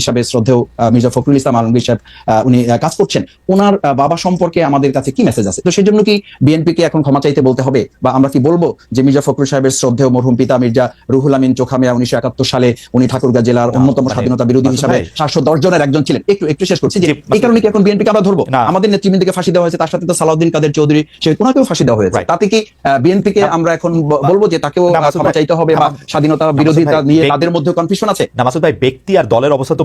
হিসাবে শ্রদ্ধেয় মির্জা ফখরুল ইসলাম আলমগীর সাহেব উনি কাজ করছেন। ওনার বাবা সম্পর্কে আমাদের কাছে কি মেসেজ আছে? তো সেই জন্য কি বিএনপি কে এখন ক্ষমা চাইতে বলতে হবে? বা আমরা কি বলব যে মির্জা ফখরুল সাহেবের শ্রদ্ধেয় মরহুম পিতা মির্জা রুহুল আমিন চোখামিয়া উনিশশো একাত্তর সালে উনি ঠাকুরগাঁ জেলার অন্যতম মানে, স্বাধীনতা বিরোধী হিসাবে সাতশো দশ জনের একজন ছিলেন। একটু একটু শেষ করছি যে এই কারণে কি এখন বিএনপি কে আমরা ধরবো। আমাদের নেতৃবৃন্দকে ফাঁসি দেওয়া হয়েছে তার সাথে তো সালাউদ্দিন কাদের চৌধুরী সে ওনাকেও ফাঁসি দেওয়া হয়েছে. তাতে কি বিএনপি কে আমরা এখন বলব যে তাকেও ক্ষমা চাইতে হবে বা স্বাধীনতা বিরোধিতা নিয়ে তাদের মধ্যে কনফিউশন আছে? নামাসুদ ভাই ব্যক্তি আর দলের অবস্থা তো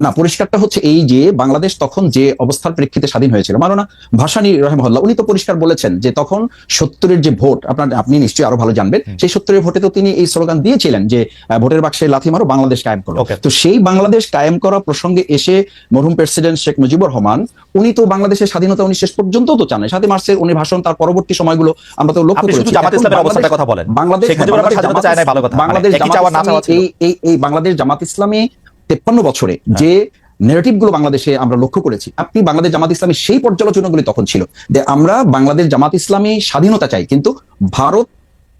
না পরিষ্কারটা হচ্ছে এই যে বাংলাদেশ তখন যে অবস্থার প্রেক্ষিতে স্বাধীন হয়েছিল মাননা ভাসানী রহমহল্লা উনি তো পরিষ্কার বলেছেন যে তখন সত্তরের যে ভোট আপনার আপনি নিশ্চয়ই আরও ভালো জানবেন সেই সত্তরের ভোটে তো তিনি এই স্লোগান দিয়েছিলেন যে ভোটের বাক্সে লাথি মারো বাংলাদেশ কায়েম করো। তো সেই বাংলাদেশ কায়েম করা প্রসঙ্গে এসে মরহুম প্রেসিডেন্ট শেখ মুজিবুর রহমান উনি তো বাংলাদেশের স্বাধীনতা উনি শেষ পর্যন্ত তো চান সাথে মার্চের উনি ভাষণ তার পরবর্তী সময়গুলো আমরা তো লক্ষ্য করেছি। ইসলামের বাংলাদেশ- এই বাংলাদেশ জামাত ইসলামী তেপ্পান্ন বছরে হ্যাঁ। যে নেগেটিভগুলো বাংলাদেশে আমরা লক্ষ্য করেছি আপনি বাংলাদেশ জামাত ইসলামী সেই পর্যালোচনাগুলি তখন ছিল যে আমরা বাংলাদেশ জামাত ইসলামী স্বাধীনতা চাই কিন্তু ভারত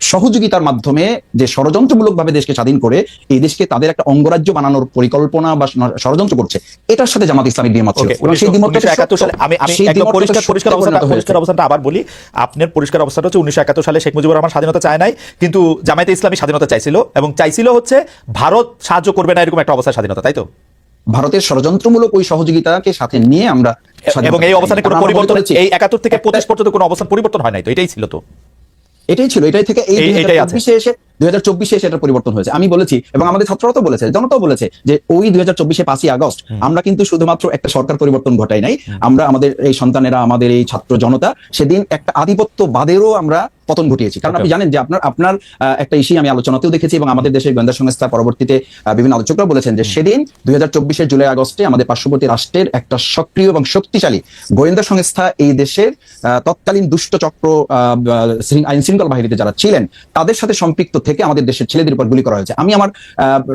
সহযোগিতার মাধ্যমে যে ষড়যন্ত্রমূলক ভাবে দেশকে স্বাধীন করে এই দেশকে তাদের একটা অঙ্গরাজ্য বানানোর পরিকল্পনা বা ষড়যন্ত্র করছে এটার সাথে জামাত ইসলামী দ্বিমত ছিল সেই দ্বিমতটা উনিশশো একাত্তর সালে আমি আমি একদম পরিষ্কার পরিষ্কার অবস্থাটা পরিষ্কার অবস্থাটা আবার বলি। আপনার পরিষ্কার অবস্থাটা হচ্ছে উনিশশো একাত্তর সালে শেখ মুজিবুর রহমান স্বাধীনতা চায় নাই কিন্তু জামায়াতে ইসলামী স্বাধীনতা চাইছিল এবং চাইছিল হচ্ছে ভারত সাহায্য করবে না এরকম একটা অবস্থায় স্বাধীনতা তাই তো? ভারতের ষড়যন্ত্রমূলক ওই সহযোগিতাকে সাথে নিয়ে আমরা এবং এই অবস্থানে কোনো পরিবর্তন এই একাত্তর থেকে পঁচিশ পর্যন্ত কোনো অবস্থান পরিবর্তন হয় নাই তো এটাই ছিল তো। এটাই ছিল এটাই থেকে এই এসে দুই হাজার চব্বিশে এটা পরিবর্তন হয়েছে। আমি বলেছি এবং আমাদের ছাত্ররা তো বলেছে জনতাও বলেছে যে ওই দুই হাজার চব্বিশে পাঁচই আগস্ট আমরা কিন্তু শুধুমাত্র একটা সরকার পরিবর্তন ঘটাই নাই। আমরা আমাদের এই সন্তানেরা আমাদের এই ছাত্র জনতা সেদিন একটা আধিপত্যবাদেরও আমরা পতন ঘটিয়েছি। কারণ আপনি জানেন যে আপনার আপনার একটা ইস্যু আমি আলোচনাতেও দেখেছি এবং আমাদের দেশের গোয়েন্দা সংস্থা পরবর্তীতে বিভিন্ন আলোচকরা বলেছেন যে সেদিন দুই হাজার চব্বিশের জুলাই আগস্টে আমাদের পার্শ্ববর্তী রাষ্ট্রের একটা সক্রিয় এবং শক্তিশালী গোয়েন্দা সংস্থা এই দেশের আহ, তৎকালীন দুষ্ট চক্র আইন শৃঙ্খলা বাহিনীতে যারা ছিলেন তাদের সাথে সম্পৃক্ত থেকে আমাদের দেশের ছেলেদের উপর গুলি করা হয়েছে। আমি আমার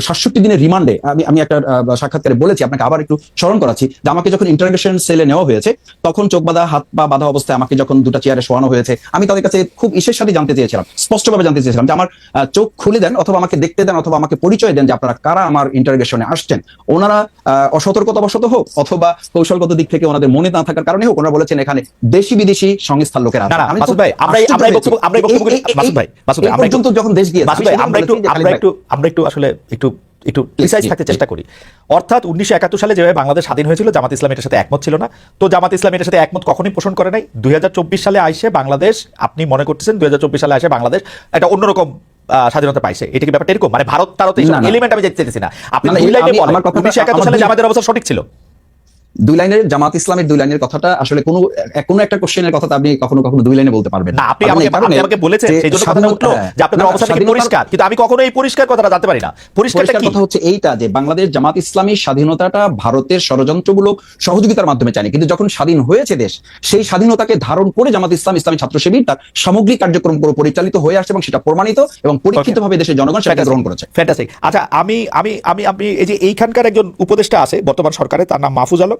সাতষট্টি দিনের রিমান্ডে আমি আমি একটা সাক্ষাৎকারে বলেছি আপনাকে আবার একটু স্মরণ করাচ্ছি যে আমাকে যখন ইন্টারগ্রেশন সেলে নেওয়া হয়েছে তখন চোখ বাঁধা হাত পা বাঁধা অবস্থায় আমাকে যখন দুটা চেয়ারে শোয়ানো হয়েছে আমি তাদের কাছে খুব ইসের সাথে জানতে চেয়েছিলাম স্পষ্টভাবে জানতে চেয়েছিলাম যে আমার চোখ খুলে দেন অথবা আমাকে দেখতে দেন অথবা আমাকে পরিচয় দেন যে আপনারা কারা আমার ইন্টারগ্রেশনে আসছেন। ওনারা আহ, অসতর্কতাবশত হোক অথবা কৌশলগত দিক থেকে ওনাদের মনে না থাকার কারণে হোক ওনারা বলেছেন এখানে দেশি বিদেশি সংস্থার লোকেরা। আমরা যখন দেশ আমরা একটু আমরা একটু আমরা একটু আসলে একটু একটু প্রিসাইজ থাকতে চেষ্টা করি। অর্থাৎ উনিশশো একাত্তর সালে যেভাবে বাংলাদেশ স্বাধীন হয়েছিল জামাত ইসলাম এটার সাথে একমত ছিল না। তো জামাত ইসলাম এটার সাথে একমত কখনোই পোষণ করে নাই। দুই হাজার চব্বিশ সালে আইসে বাংলাদেশ আপনি মনে করতেছেন দুই হাজার চব্বিশ সালে আসে বাংলাদেশ একটা অন্যরকম আহ, স্বাধীনতা পাইছে। এটা কি ব্যাপারটা এরকম মানে ভারত তারত। এলিমেন্ট আমি যেতে চাইতেছি না। আপনি আমার সালে জামাতের অবস্থা সঠিক ছিল? দুই লাইনের জামাত ইসলামের দুই লাইনের কথাটা আসলে কোনো কোনো একটা কোশ্চেনের কথা আপনি কখনো কখনো দুই লাইনে বলতে পারবেন না। আপনি আমাকে আমাকে বলেছেন সেই জন্য কথা উঠল যে না, অবস্থা কি পরিষ্কার? কিন্তু আমি কখনো এই পরিষ্কার কথাটা জানতে পারি না। পরিষ্কারটা কি? কথা হচ্ছে এইটা যে বাংলাদেশ জামাত ইসলামী স্বাধীনতাটা ভারতের ষড়যন্ত্রমূলক সহযোগিতার মাধ্যমে চায়নি কিন্তু যখন স্বাধীন হয়েছে দেশ সেই স্বাধীনতাকে ধারণ করে জামাত ইসলাম ইসলামী ছাত্র শিবির তার সামগ্রিক কার্যক্রম পুরো পরিচালিত হয়ে আসছে এবং সেটা প্রমাণিত এবং পরীক্ষিতভাবে দেশের জনগণ সেটা গ্রহণ করেছে। ফ্যান্টাসিক আচ্ছা আমি আমি আমি আপনি এই যে এইখানকার একজন উপদেষ্টা আছে বর্তমান সরকারে তার নাম মাহফুজ আলম।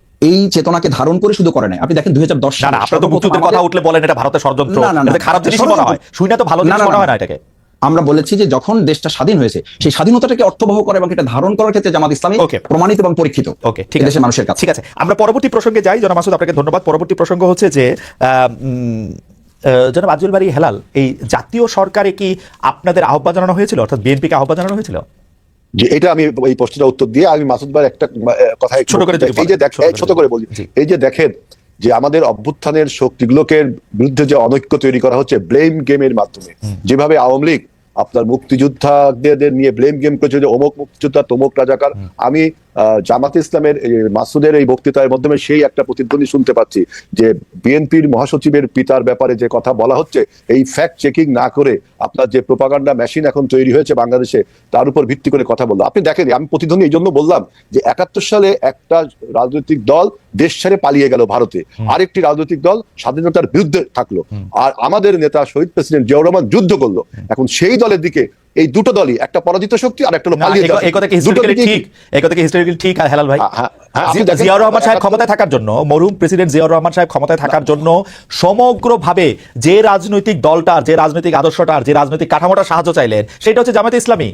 এই চেতনাকে ধারণ করে শুধু করে নাই। আপনি দেখেন দুই হাজার দশ না আপনারা তো মুক্তিযুদ্ধের কথা উঠলে বলেন এটা ভারতের ষড়যন্ত্র। খারাপ জিনিস মনে হয়। শুই না তো ভালো জিনিস মনে হয় না এটাকে। আমরা বলেছি যে যখন দেশটা স্বাধীন হয়েছে সেই স্বাধীনতাটাকে অর্থবহ করে এবং এটা ধারণ করার ক্ষেত্রে জামাত ইসলামী. প্রমাণিত এবং পরীক্ষিত ওকে ঠিক আছে। মানুষের কাছে। ঠিক আছে। আমরা পরবর্তী প্রসঙ্গে যাই। জনাব মাসুদ আপনাকে ধন্যবাদ। পরবর্তী প্রসঙ্গ হচ্ছে যে জনাব আজুল বাড়ি হেলাল এই জাতীয় সরকারে কি আপনাদের আহ্বান জানানো হয়েছিল? অর্থাৎ বিএনপিকে আহ্বান জানানো হয়েছিল? যে এটা আমি এই প্রশ্নের উত্তর দিয়ে আমি মাসুদ ভাইয়ের একটা কথা ছোট করে এই যে দেখ ছোট এই করে ছোট করে বলি। এই যে দেখেন যে আমাদের অভ্যুত্থানের শক্তিগুলোকে বিরুদ্ধে যে অনৈক্য তৈরি করা হচ্ছে ব্লেম গেমের মাধ্যমে যেভাবে আওয়ামী লীগ আপনার মুক্তিযোদ্ধাদের নিয়ে ব্লেম গেম করেছে যে অমুক মুক্তিযোদ্ধা তমুক রাজাকার আমি জামাতে ইসলামের মাসুদের এই বক্তৃতার মাধ্যমে সেই একটা প্রতিধ্বনি শুনতে পাচ্ছি যে বিএনপির মহাসচিবের পিতার ব্যাপারে যে কথা বলা হচ্ছে এই ফ্যাক্ট চেকিং না করে আপনার যে প্রোপাগান্ডা মেশিন এখন তৈরি হয়েছে বাংলাদেশে তার উপর ভিত্তি করে কথা বলল। আপনি দেখেন আমি প্রতিধ্বনি এই জন্য বললাম যে একাত্তর সালে একটা রাজনৈতিক দল দেশ ছেড়ে পালিয়ে গেল ভারতে। আরেকটি রাজনৈতিক দল স্বাধীনতার বিরুদ্ধে থাকল। আর আমাদের নেতা শহীদ প্রেসিডেন্ট জিয়াউর রহমান যুদ্ধ করল। এখন সেই দলের দিকে এই দুটো দলই একটা পরাজিত শক্তি আর একটা হলো পালিয়ে যাওয়া। এই কথা কি হিস্টোরিক্যালি ঠিক এই কথা কি হিস্টোরিক্যালি ঠিক আর হেলাল ভাই। হ্যাঁ, হ্যাঁ, হ্যাঁ, জিয়াউর রহমান সাহেব ক্ষমতায় থাকার জন্য মরহুম প্রেসিডেন্ট জিয়াউর রহমান সাহেব ক্ষমতায় থাকার জন্য সমগ্রভাবে যে রাজনৈতিক দলটার যে রাজনৈতিক আদর্শটার যে রাজনৈতিক কাঠামোটার সাহায্য চাইলেন সেটা হচ্ছে জামাতে ইসলামী।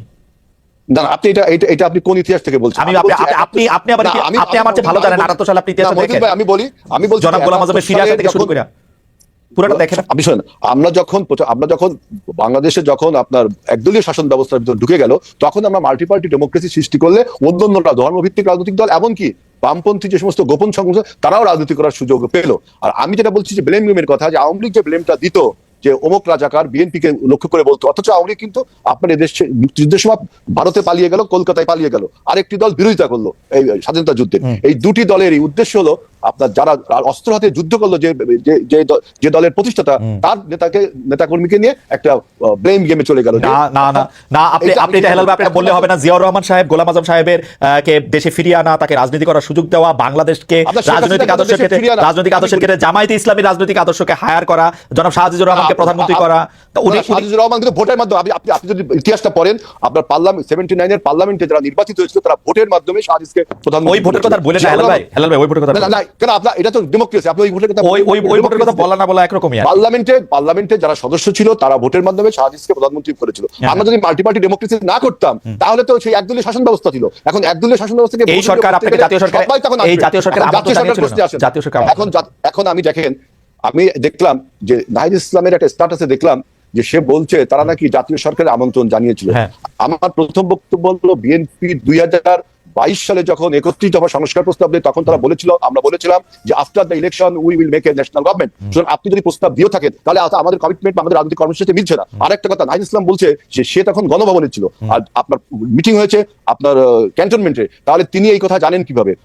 না না, আপনি এটা এটা এটা আপনি কোন ইতিহাস থেকে বলছেন? আমি- আমি আপনি- আপনি- আপনি- আপনি আবার না, কি- আমি- আপনি আমার চেয়ে ভালো জানেন, 78 সালে আপনি ইতিহাসটা দেখেন। আমি বলি আমি বলছি জনাব গোলাম আজমের 71 সিরিয়া থেকে শুরু করে। পুরোটা দেখেন আপনি শোনেন আমরা যখন আমরা যখন বাংলাদেশে যখন আপনার একদলীয় শাসন ব্যবস্থার ভিতর ঢুকে গেল তখন আমরা মাল্টি পার্টি ডেমোক্রেসি সৃষ্টি করলে অন্য অন্যরা ধর্মভিত্তিক রাজনৈতিক দল এমনকি বামপন্থী যে সমস্ত গোপন সংগঠন তারাও রাজনীতি করার সুযোগ পেল। আর আমি যেটা বলছি যে ব্লেম গেমের কথা যে আওয়ামী লীগ যে ব্লেমটা দিত যে অমুক রাজাকার বিএনপি কে লক্ষ্য করে বলতো অথচ আওয়ামী লীগ কিন্তু আপনার এদেশ মুক্তিযুদ্ধের সময় ভারতে পালিয়ে গেল কলকাতায় পালিয়ে গেল। আরেকটি দল বিরোধিতা করল এই স্বাধীনতা যুদ্ধে। এই দুটি দলেরই উদ্দেশ্য হলো আপনার যারা অস্ত্র হাতে যুদ্ধ করল যে যে- যে দলের প্রতিষ্ঠাতা তার নেতাকে নেতাকর্মীকে নিয়ে একটা ব্লেম গেমে চলে গেল। না না না আপনি আপনি এটা হেলাল আপনি বললে হবে না জিয়াউর রহমান সাহেব গোলাম আজম সাহেবের কে দেশে ফিরিয়ে আনা তাকে রাজনীতি করার সুযোগ দেওয়া বাংলাদেশকে রাজনৈতিক আদর্শের ক্ষেত্রে রাজনৈতিক আদর্শের ক্ষেত্রে জামায়াতে ইসলামী রাজনৈতিক আদর্শকে হায়ার করা জনাব শাহজিজুর রহমানকে প্রধানমন্ত্রী করা উনি শাহজিজুর রহমান কিন্তু ভোটের মাধ্যমে আপনি আপনি যদি ইতিহাসটা পড়েন আপনার পার্লামেন্ট সেভেন্টি নাইনের পার্লামেন্টে যারা নির্বাচিত হয়েছিল তারা ভোটের মাধ্যমে শাহজিজকে প্রধানমন্ত্রী ওই ভোটের কথা বলে না হেলাল ভাই হেলাল ভাই ওই ভোটের কথা না, না, না, কেন আপনার এটা তো ডেমোক্রেসি আপনি ওই ভোটের কথা ওই ওই ওই ভোটের কথা বলা না বলা একরকমই পার্লামেন্টে পার্লামেন্টে যারা সদস্য ছিল তারা ভোটের মাধ্যমে প্রধানমন্ত্রী করেছিল। হ্যাঁ। আমরা যদি মাল্টি পার্টি ডেমোক্রেসি না করতাম তাহলে তো সেই একদলীয় শাসন ব্যবস্থা ছিল। এখন একদলীয় শাসন ব্যবস্থাকে এই সরকার আপনাকে জাতীয় সরকার- তখন এই জাতীয় সরকার জাতীয় সরকার। জাতীয় সরকার এখন এখন আমি দেখেন আমি দেখলাম যে নাহিদ ইসলামের একটা স্ট্যাটাসে দেখলাম যে সে বলছে তারা নাকি জাতীয় সরকারের আমন্ত্রণ জানিয়েছিল। হ্যাঁ। আমার প্রথম বক্তব্য হলো বিএনপি দুই হাজার বাইশ সালে যখন একত্রিশ দফা সংস্কার প্রস্তাব দেয় তখন তারা বলেছিল আমরা বলেছিলাম যে after the election we will make a national government সুতরাং আপনি যদি প্রস্তাব দিয়ে থাকেন তাহলে আমাদের কমিটমেন্ট আমাদের রাজনৈতিক কর্মসূচিতে মিলছে না। আরেকটা কথা নাহিদ ইসলাম বলছে যে সে তখন গণভবনে ছিল। আর আপনার মিটিং হয়েছে আপনার ক্যান্টনমেন্টে তাহলে তিনি এই কথা জানেন কীভাবে?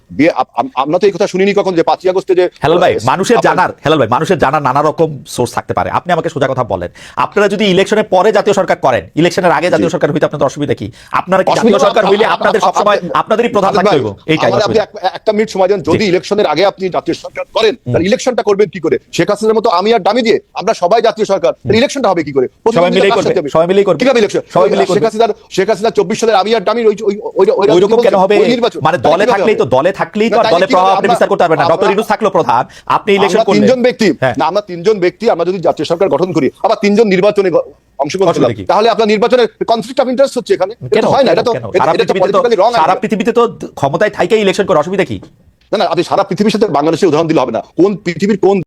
আমরা তো এই কথা শুনিনি কখন যে পাঁচই আগস্টে যে হেলাল ভাই মানুষের জানার হেলাল ভাই মানুষের জানার নানা রকম সোর্স থাকতে পারে। আপনি আমাকে সোজা কথা বলেন। আপনারা যদি ইলেকশনের পরে জাতীয় সরকার করেন ইলেকশনের আগে জাতীয় সরকার হইতে আপনাদের অসুবিধা কি? আপনারা কি জাতীয় সরকার হইলে আপনাদের সবসময় আপনি- আপনাদেরই প্রধান আপ- থাকতে হইব। এইটাই। আপনি একটা মিনিট সময় দেন। যদি ইলেকশনের আগে আপনি জাতীয় সরকার করেন তাহলে ইলেকশনটা করবেন কি করে? শেখ হাসিনার মতো আমি আর দামি দিয়ে আমরা সবাই জাতীয় সরকার ইলেকশনটা হবে কি করে? সবাই মিলেই করবে, সবাই মিলেই করবে। কীভাবে ইলেকশন? সবাই মিলেই শেখ করবে। হাসিনার শেখ হাসিনা চব্বিশ সালের আমি আর ওই ওই- ওই- কেন হবে? মানে দলে থাকলেই তো দলে থাকলেই তো আর দলে প্রভাব আপনি বিস্তার করতে পারবেন না। ডক্টর ইনুস থাকল প্রধান আপনি ইলেকশন করলেন। তিনজন ব্যক্তি। হ্যাঁ। না আমরা তিনজন ব্যক্তি আমরা যদি জাতীয় সরকার গঠন করি আবার তিনজন নির্বাচনে অংশগ্রহণ করলাম অসুবিধা কি? তাহলে আপনার নির্বাচনের কনফ্লিক্ট অফ ইন্টারেস্ট হচ্ছে এখানে। এটা হয় না এটা তো? এটা- তো পৃথিবীতে তো সারা পৃথিবীতে তো ক্ষমতায় থাইকে ইলেকশন করে অসুবিধা কি? না না আপনি সারা পৃথিবীর সাথে বাংলাদেশের উদাহরণ দিলে হবে না। কোন পৃথিবীর কোন